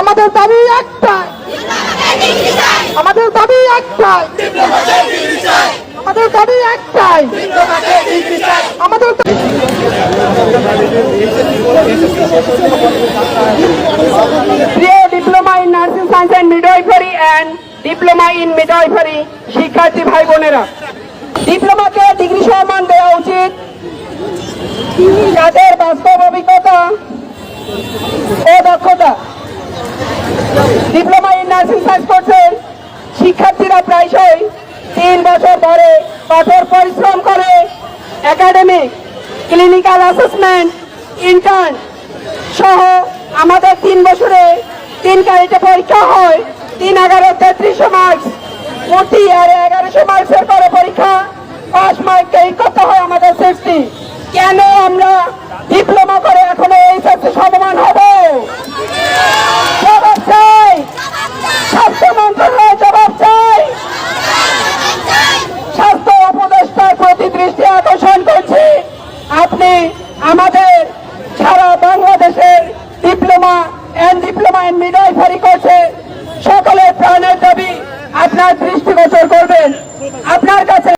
আমাদের দাবি একটাই। আমাদের দাবি একটাই। আমাদের দাবি একটাই। আমাদের diploma in nursing science and midwifery and diploma in midwifery শিক্ষার্থী ভাই বোনেরা। ডিপ্লোমাকে ডিগ্রি সম্মান কোর্সের শিক্ষার্থীরা প্রায়শই তিন বছর পরে কঠোর পরিশ্রম করে। একাডেমিক ক্লিনিক্যাল অ্যাসেসমেন্ট ইন্টার্ন সহ আমাদের তিন বছরে তিন ক্যারেটে পরীক্ষা হয়। তিন, এগারো, তেত্রিশশো মার্কস মোটি আর এগারোশো মার্কসের আপনি আমাদের সারা বাংলাদেশের diploma and diploma and midwifery করছে সকলের প্রাণের দাবি আপনার দৃষ্টিগোচর করবেন। আপনার কাছে